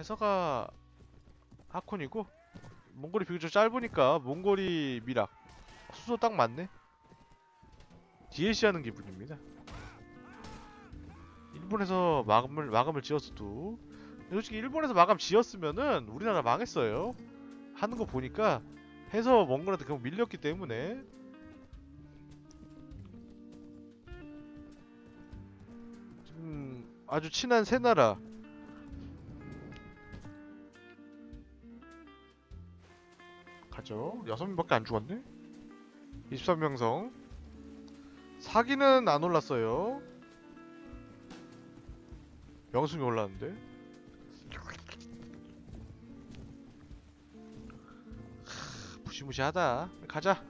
해서가 하콘이고 몽골이 비교적 짧으니까 몽골이 미락 수소 딱 맞네. DLC 하는 기분입니다. 일본에서 마감을 마감을 지었어도 솔직히 일본에서 마감 지었으면은 우리나라 망했어요. 하는 거 보니까 해서 몽골한테 결국 밀렸기 때문에. 지금 아주 친한 세 나라 가죠. 여섯 명밖에 안 죽었네. 23명성. 사기는 안 올랐어요. 명승이 올랐는데. 하, 무시무시하다. 가자.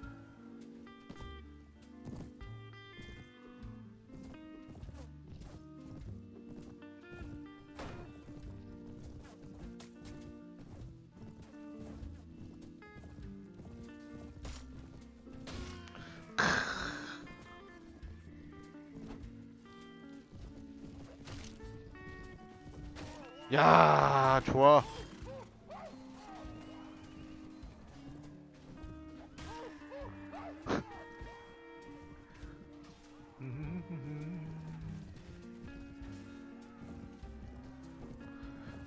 야, 좋아.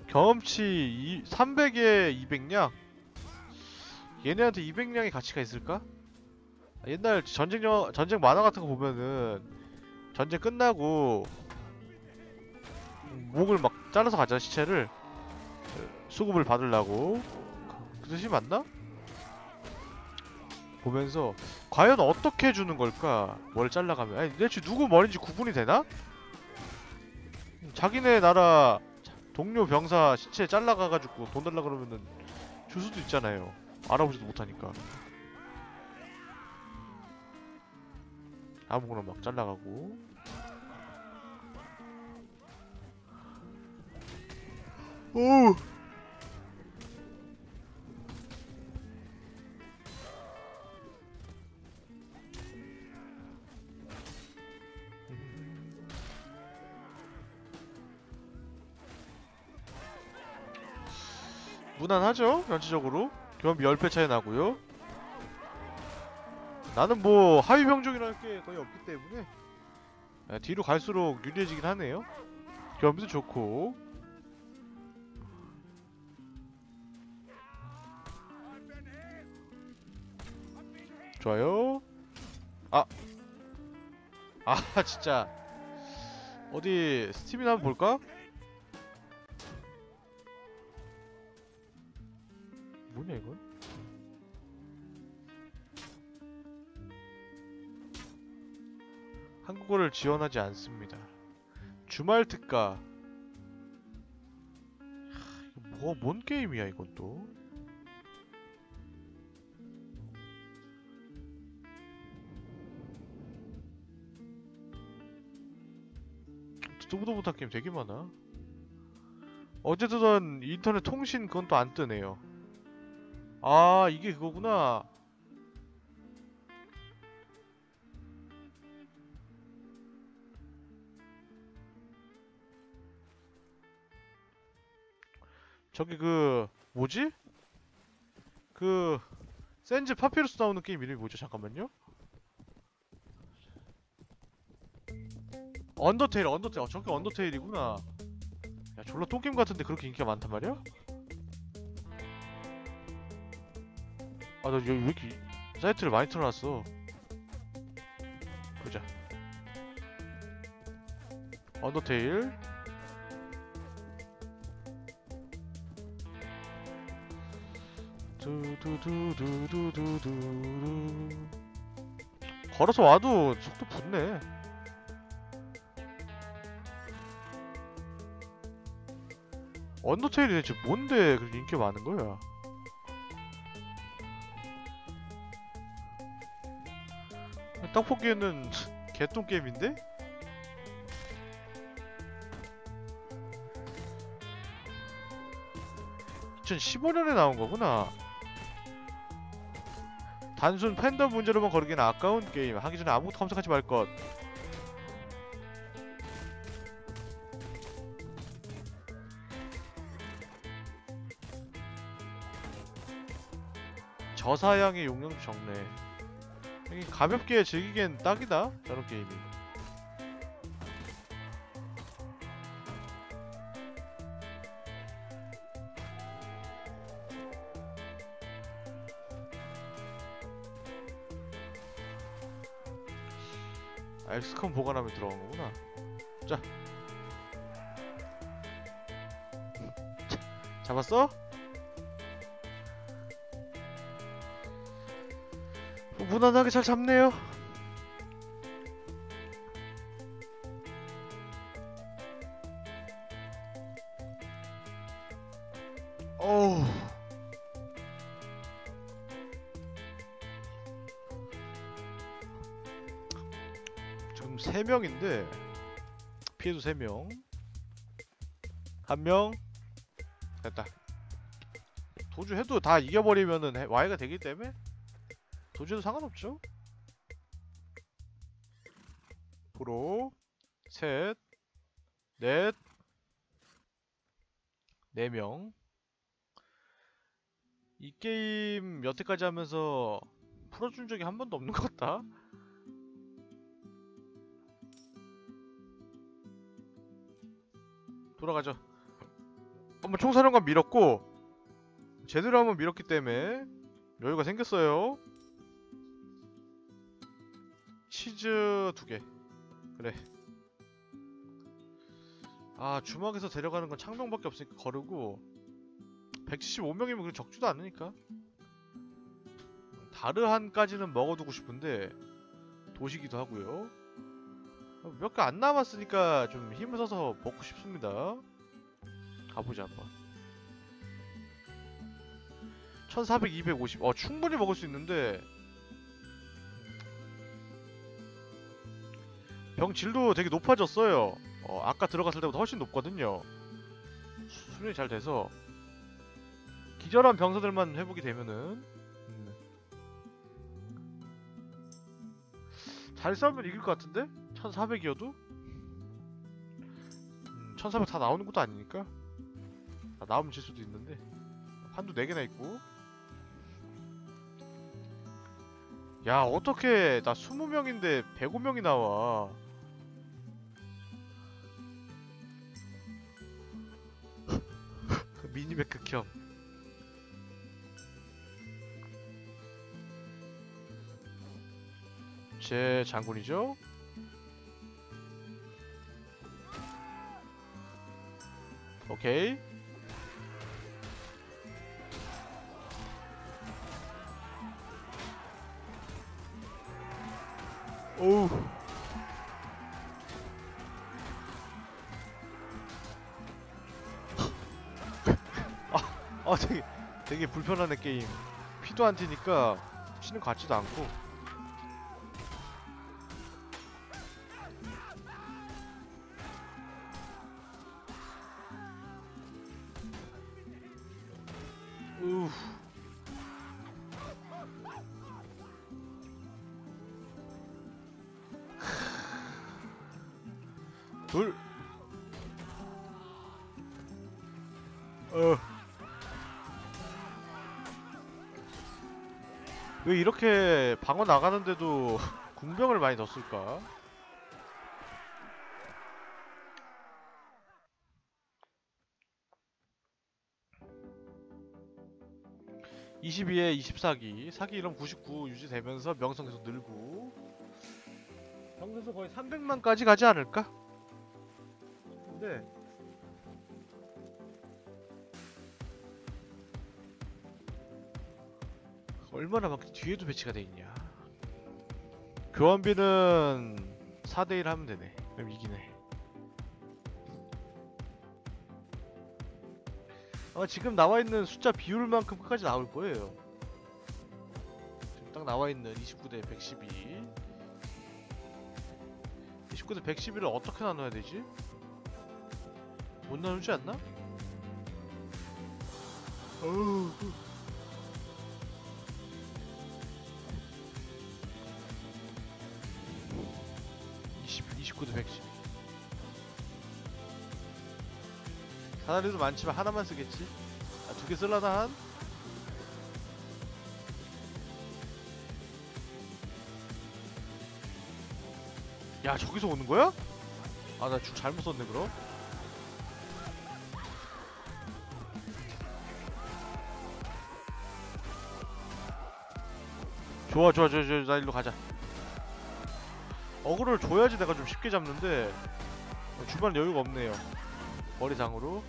경험치 이, 300에 200량? 얘네한테 200량의 가치가 있을까? 아, 옛날 전쟁 영 전쟁 만화 같은 거 보면은 전쟁 끝나고 목을 막 잘라서 가잖아 시체를 수급을 받으려고 그 뜻이 맞나? 보면서 과연 어떻게 주는 걸까? 뭘 잘라가면 아니 대체 누구 머리인지 구분이 되나? 자기네 나라 동료 병사 시체 잘라가가지고 돈 달라 그러면은 줄 수도 있잖아요 알아보지도 못하니까 아무거나 막 잘라가고 오. 무난하죠? 전체적으로? 경험비 10배 차이 나고요. 나는 뭐 하위 병족이랄 게 거의 없기 때문에 예, 뒤로 갈수록 유리해지긴 하네요. 경험비도 좋고 좋아요 아! 아 진짜 어디 스팀이나 한번 볼까? 뭐냐 이건? 한국어를 지원하지 않습니다. 주말 특가. 뭐, 뭔 게임이야 이건 또? 보도 못한 게임 되게 많아. 어제든 인터넷 통신 그건 또 안 뜨네요. 아 이게 그거구나 저기 그 뭐지? 그 센즈 파피루스 나오는 게임 이름이 뭐죠? 잠깐만요 언더테일 언더테일 어, 저게 언더테일이구나 야 졸라 똥게임 같은데 그렇게 인기가 많단 말이야? 아, 나 여기 왜 이렇게 사이트를 많이 틀어놨어? 보자. 언더테일. 두두두두두두두. 걸어서 와도 속도 붙네. 언더테일이 대체 뭔데 그렇게 인기 많은 거야? 딱 보기에는 개똥 게임인데? (2015년에) 나온 거구나 단순 팬덤 문제로만 거르기는 아까운 게임 하기 전에 아무것도 검색하지 말 것 저사양의 용량도 적네. 가볍게 즐기기엔 딱이다. 저런 게임이. 아, 엑스컴 보관함에 들어간 거구나. 자. 자, 잡았어? 무난하게 잘 잡네요. 어우. 지금 3명인데 피해도 3명. 한 명. 됐다. 도주해도 다 이겨버리면은 해- Y가 되기 때문에 도주해도 상관없죠. 프로 셋, 넷, 네 명. 이 게임 여태까지 하면서 풀어준 적이 한 번도 없는 것 같다. 돌아가죠. 한번 총사령관 밀었고 제대로 한번 밀었기 때문에 여유가 생겼어요. 치즈 두 개. 그래. 아 주막에서 데려가는 건 창명밖에 없으니까 거르고 175명이면 그래 적지도 않으니까 다르한까지는 먹어두고 싶은데 도시기도 하고요. 몇 개 안 남았으니까 좀 힘을 써서 먹고 싶습니다. 가보자 한번. 1400, 250. 어 충분히 먹을 수 있는데 병 질도 되게 높아졌어요. 어, 아까 들어갔을 때보다 훨씬 높거든요. 수- 수련이 잘 돼서 기절한 병사들만 회복이 되면은 음. 잘 싸우면 이길 것 같은데? 1400이어도? 음, 1400 다 나오는 것도 아니니까 다 나오면 질 수도 있는데 한두 4개나 있고 야 어떻게 나 20명인데 105명이 나와 미니맵 극혐 제 장군이죠? 오케이. 오우 되게 불편하네 게임. 피도 안 튀니까 것 같지도 않고 왜 이렇게 방어 나가는데도 궁병을 많이 넣었을까? (22에 24기) 사기 이름 99 유지되면서 명성 계속 늘고 병선수 거의 300만까지 가지 않을까? 근데 얼마나 막 뒤에도 배치가 돼 있냐. 교환비는 4대1 하면 되네. 그럼 이기네. 아, 지금 나와 있는 숫자 비율만큼 끝까지 나올 거예요. 지금 딱 나와 있는 29대 112. 29대 111을 어떻게 나눠야 되지? 못 나누지 않나? 어우. 디코드 110 사다리도 많지만 하나만 쓰겠지? 아, 두 개 쓸라나 한? 야 저기서 오는 거야? 아 나 줄 잘못 썼네 그럼 좋아 좋아 좋아 좋아 나 일로 가자 어그를 줘야지 내가 좀 쉽게 잡는데 어, 주변 여유가 없네요. 머리상으로.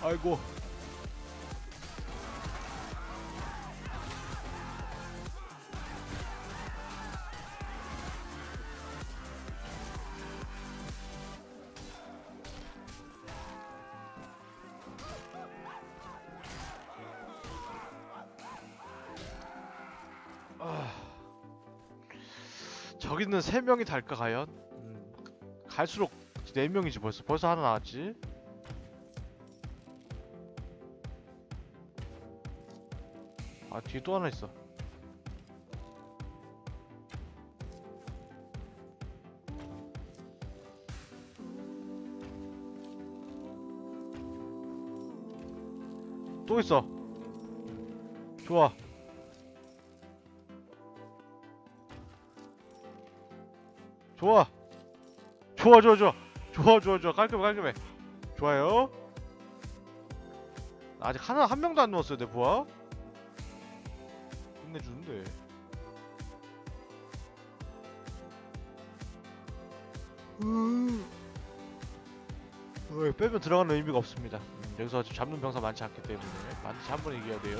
아이고 저기는 세 명이 달까 과연? 음, 갈수록 네 명이지 벌써 벌써 하나 나왔지? 아 뒤에 또 하나 있어. 또 있어. 좋아. 좋아. 좋아, 좋아, 좋아. 좋아, 좋아, 좋아. 깔끔해, 깔끔해. 좋아요. 아직 하나, 한 명도 안 누웠어요, 내 부하. 끝내주는데. 어, 빼면 들어가는 의미가 없습니다. 음, 여기서 잡는 병사 많지 않기 때문에 반드시 한 번 이겨야 돼요.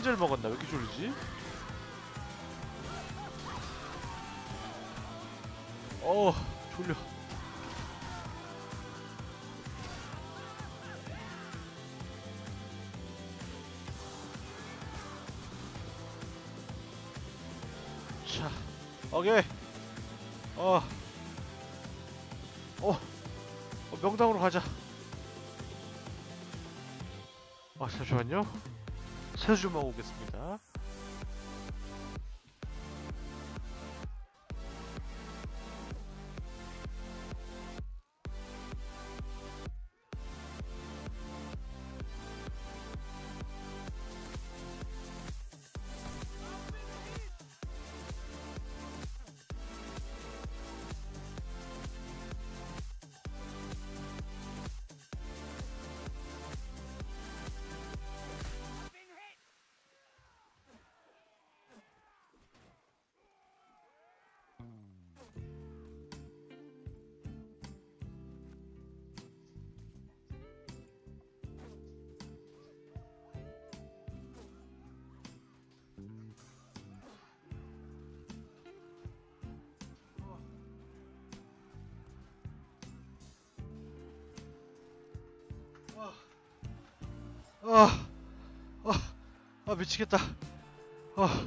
수면제를 먹었나? 왜 이렇게 졸리지? 어 졸려. 자 오케이. 어. 어, 어 명당으로 가자. 아 잠시만요 하고 오겠습니다 아, 아, 아 미치겠다. 아,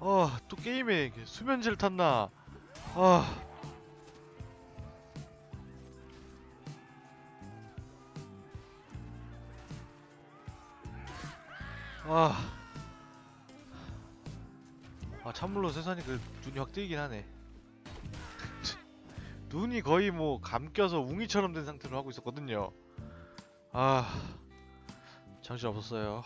아, 또 게임에 수면제를 탔나? 아, 아, 아 찬물로 세상이 그 눈이 확 뜨이긴 하네. 눈이 거의 뭐 감겨서 웅이처럼 된 상태로 하고 있었거든요. 아. 정신 없었어요.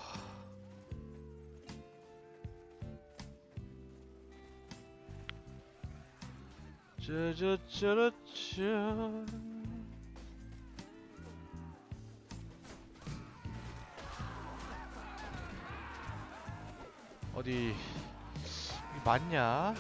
짜자짜라짜 어디 이 맞냐?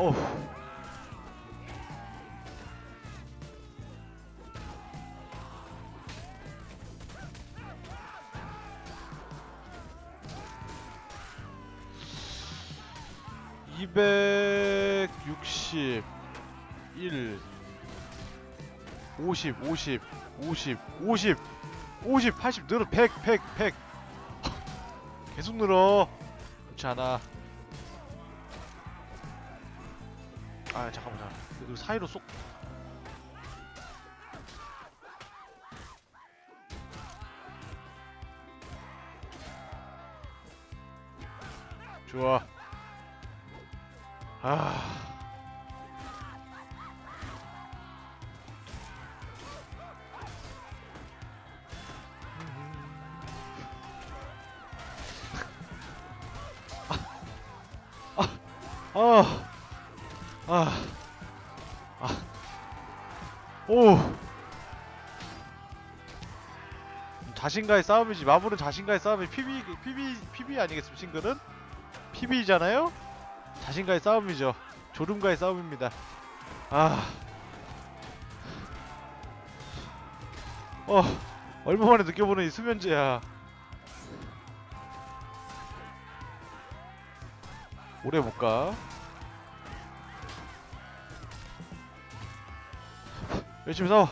어우. 260 1 50 50 50 50 50 80 늘어. 100 100 100 계속 늘어. 그렇지 않아 아 잠깐만. 이거 사이로 쏙. 좋아. 아. 아, 아, 아, 오. 자신과의 싸움이지. 마블은 자신과의 싸움이 PB, PB, PB 아니겠습니까? 싱글은? PB잖아요? 자신과의 싸움이죠. 졸음과의 싸움입니다. 아. 어, 얼마 만에 느껴보는 이 수면제야. 오래 못 가. 열심히 싸워.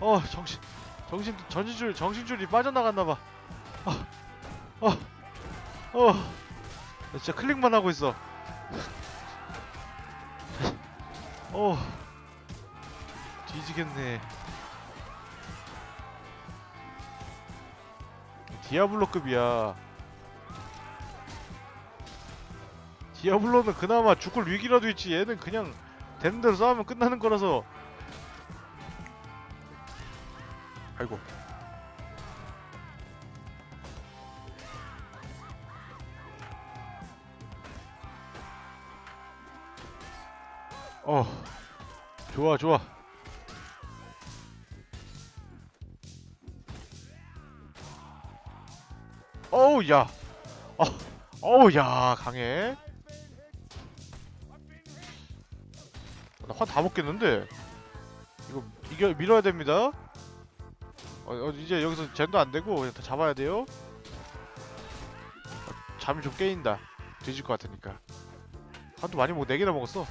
어, 정신, 정신, 전신줄, 정신줄이 빠져나갔나봐. 어, 어, 어. 나 진짜 클릭만 하고 있어. 어. 뒤지겠네. 디아블로급이야. 디아블로는 그나마 죽을 위기라도 있지 얘는 그냥 되는 대로 싸우면 끝나는 거라서 아이고. 어. 좋아 좋아. 어우 야. 어, 어우 야 강해. 나 화 다 먹겠는데? 이거 이겨 밀어야 됩니다 어, 어, 이제 여기서 젠도 안 되고 그냥 다 잡아야 돼요. 어, 잠이 좀 깨인다. 뒤질 것 같으니까. 한도 많이 먹 4개나 먹었어.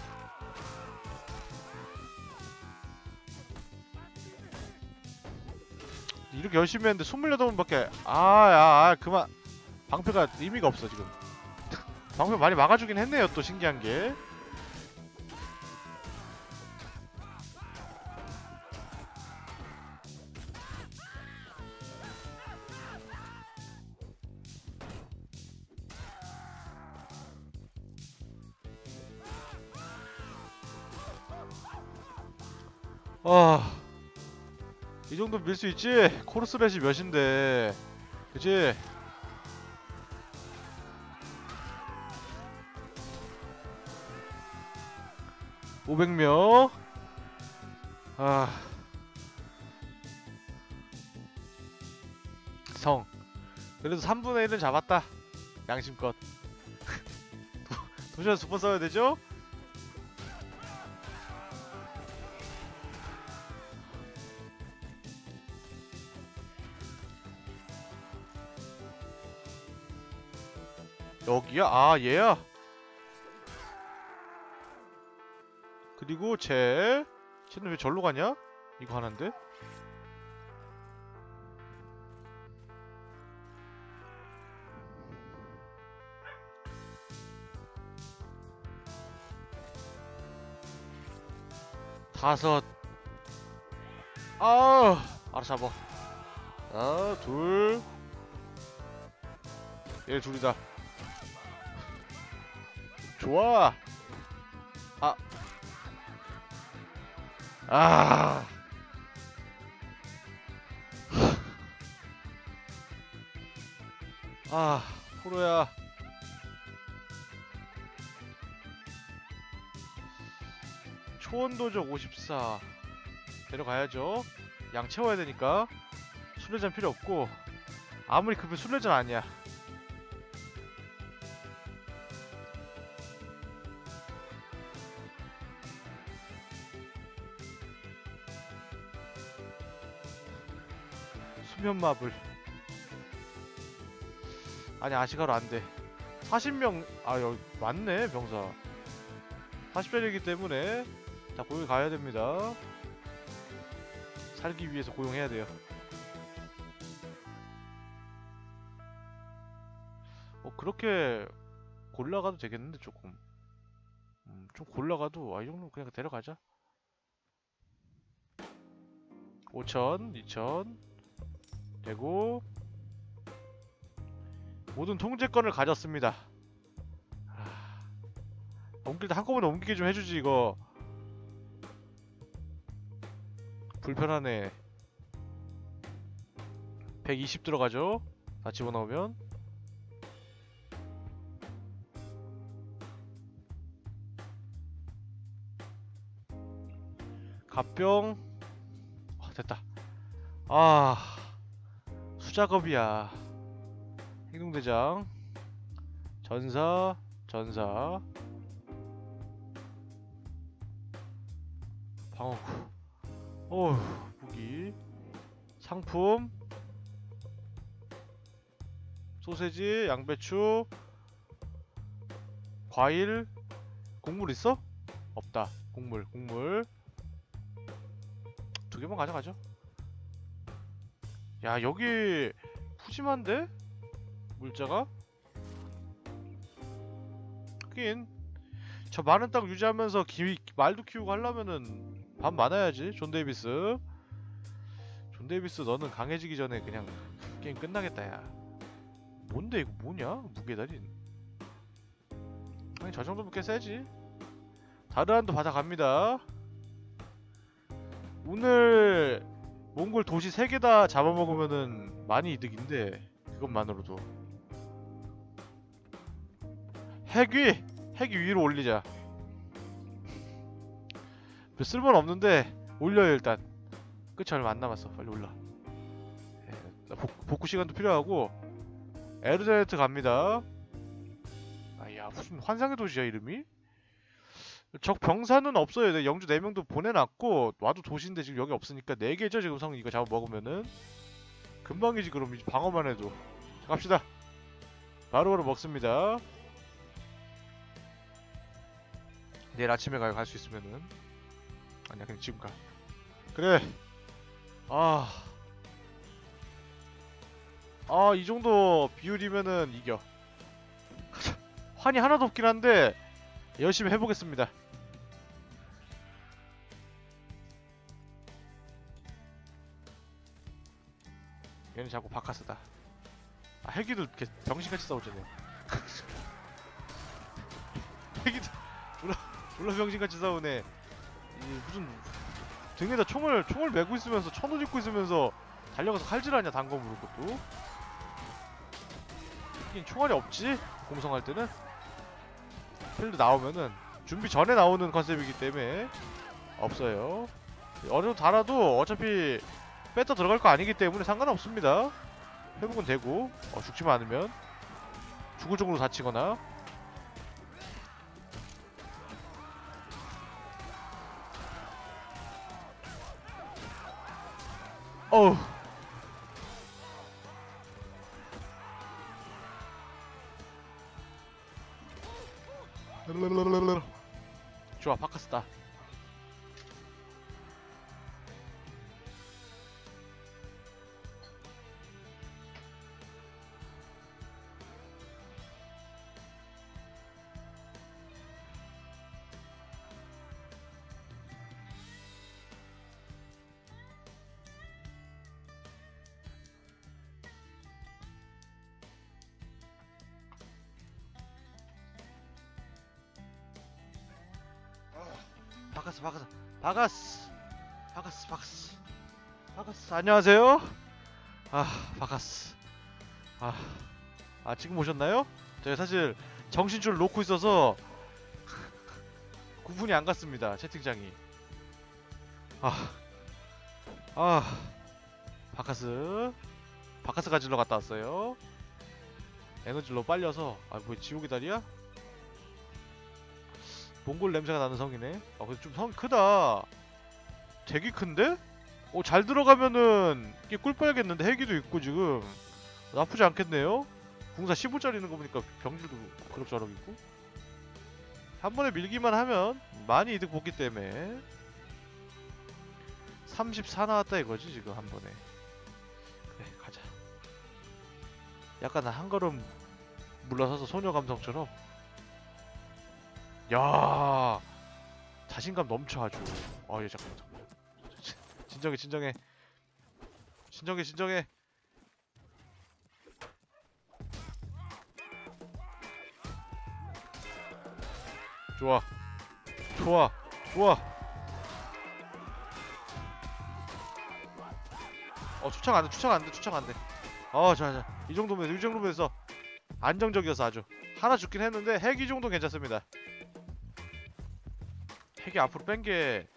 이렇게 열심히 했는데 28번밖에 아야 아, 그만. 방패가 의미가 없어 지금. 방패 많이 막아주긴 했네요 또 신기한 게 아, 이 정도 밀 수 있지? 코르스렛이 몇인데, 그치? (500명) 아... 성. 그래도 3분의 1은 잡았다. 양심껏. 도- 도시에서 두번 써야 되죠? 야? 아 얘야? 그리고 쟤 쟤는 왜 절로 가냐? 이거 하나인데? 다섯 아 알아서 잡아 하나 둘얘 둘이다 좋아. 아. 아. 아, 호로야. 초원도적 54 데려가야죠. 양 채워야 되니까 술래잔 필요 없고 아무리 급해 술래잔 아니야. 수면마블 아니 아시가로 안돼 40명 아 여기 맞네 병사 40짜리이기 때문에 다 고용이 가야 됩니다. 살기 위해서 고용해야 돼요. 어 그렇게 골라가도 되겠는데 조금. 음, 좀 골라가도 아 이 정도면 그냥 데려가자. 5천, 2천 되고 모든 통제권을 가졌습니다. 하... 옮길 때 한꺼번에 옮기게 좀 해주지 이거. 불편하네. 120 들어가죠? 다 집어넣으면. 갑병. 아, 됐다. 아. 수 작업이야. 행동대장. 전사 전사. 방어구. 어휴 무기. 상품. 소세지 양배추. 과일. 곡물 있어? 없다. 곡물 곡물. 두 개만 가져가죠 야 여기 푸짐한데? 물자가? 하긴. 저 많은 땅 유지하면서 기, 말도 키우고 하려면은 밥 많아야지 존 데이비스. 존 데이비스 너는 강해지기 전에 그냥 게임 끝나겠다 야. 뭔데 이거 뭐냐? 무게달인 아니 저 정도면 꽤 세지. 다르한도 받아갑니다. 오늘 몽골 도시 3개 다 잡아먹으면은 많이 이득인데 그것만으로도. 핵위! 핵위 위로 올리자. 별 쓸모는 없는데 올려요 일단. 끝이 얼마 안 남았어. 빨리 올라. 예, 복, 복구 시간도 필요하고. 에르데네트 갑니다. 아야 무슨 환상의 도시야 이름이? 적 병사는 없어요. 내 영주 4명도 보내놨고 와도 도시인데 지금 여기 없으니까 4개죠 지금 성 이거 잡아먹으면은. 금방이지 그럼 이제 방어만 해도. 자, 갑시다. 바로 바로 먹습니다. 내일 아침에 가요 갈 수 있으면은. 아니야 그냥 지금 가. 그래. 아. 아, 이 정도 비율이면은 이겨. 환이 하나도 없긴 한데 열심히 해보겠습니다. 얘는 자꾸 바카스다. 아, 헬기도 이렇게 병신같이 싸우잖아요. 헬기도 졸라, 졸라 병신같이 싸우네. 이 무슨 등에다 총을 총을 메고 있으면서 천옷 입고 있으면서 달려가서 칼질하냐 단검으로 그것도 하긴 총알이 없지 공성할 때는 필드 나오면은 준비 전에 나오는 컨셉이기 때문에 없어요 어려도 달아도 어차피 뺐다 들어갈 거 아니기 때문에 상관없습니다. 회복은 되고 어, 죽지만 않으면 죽을 정도로 다치거나. 어우. 좋아 바카스다 바카스 바카스 바카스 바카스 바카스 바카스 안녕하세요. 아 바카스 아, 아 지금 오셨나요? 제가 사실 정신줄을 놓고 있어서 구분이 안 갔습니다 채팅창이. 아, 아 바카스 바카스 가지러 갔다 왔어요. 에너지로 빨려서. 아뭐 지옥의 달이야? 몽골 냄새가 나는 성이네. 아, 근데 좀 성 크다. 되게 큰데? 어, 잘 들어가면은 이게 꿀 빨겠는데 헬기도 있고 지금 나쁘지 않겠네요. 궁사 15짜리 있는 거 보니까 병들도 그럭저럭 있고. 한 번에 밀기만 하면 많이 이득 보기 때문에 34 나왔다 이거지 지금 한 번에 그래 가자 약간 한 걸음 물러서서 소녀 감성처럼 야 자신감 넘쳐 아주. 아얘 잠깐만 잠깐만. 진정해 진정해. 진정해 진정해. 좋아. 좋아 좋아. 어 추천 안돼 추천 안돼 추천 안돼. 어자자 이 정도면 이 정도면 해서 안정적이어서 아주. 하나 죽긴 했는데 핵이 정도 괜찮습니다 핵이 앞으로 뺀 게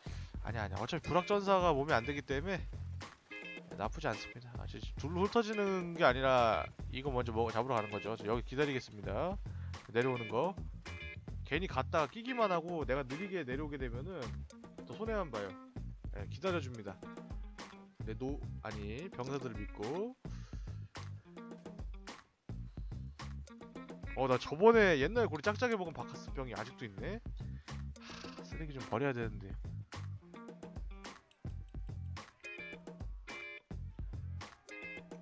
아니야 아니야. 어차피 불확전사가 몸에 안 되기 때문에 나쁘지 않습니다. 아, 둘로 흩어지는 게 아니라 이거 먼저 먹 잡으러 가는 거죠. 저 여기 기다리겠습니다. 내려오는 거. 괜히 갔다가 끼기만 하고 내가 느리게 내려오게 되면은 또 손해만 봐요. 예, 기다려줍니다. 내 노 아니 병사들을 믿고. 어 나 저번에 옛날에 고리 짝짝이 먹은 바카스 병이 아직도 있네. 하, 쓰레기 좀 버려야 되는데.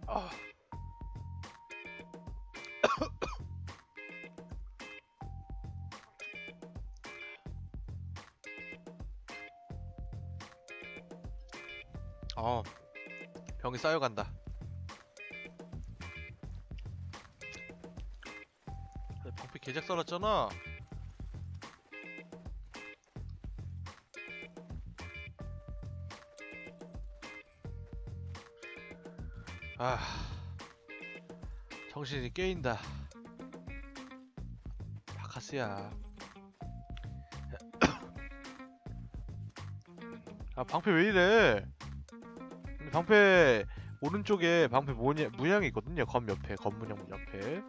아. 어 병이 쌓여간다. 방패 개작 썰었잖아 아 정신이 깨인다. 바카스야 아 방패 왜 이래? 방패 오른쪽에 방패 모냐, 문양이 있거든요. 검 옆에 검 문양 옆에.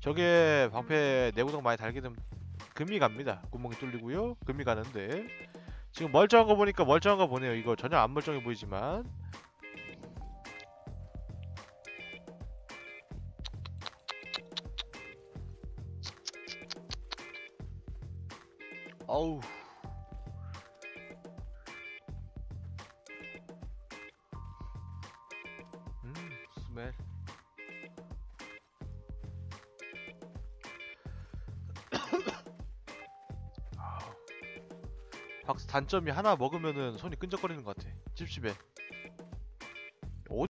저게 방패 내구동 많이 달게 되면 금이 갑니다. 구멍이 뚫리고요. 금이 가는데. 지금 멀쩡한 거 보니까 멀쩡한 거 보네요. 이거 전혀 안 멀쩡해 보이지만 어우. 음 스멜. 아우. 박스 단점이 하나 먹으면은 손이 끈적거리는 것 같아. 찝찝해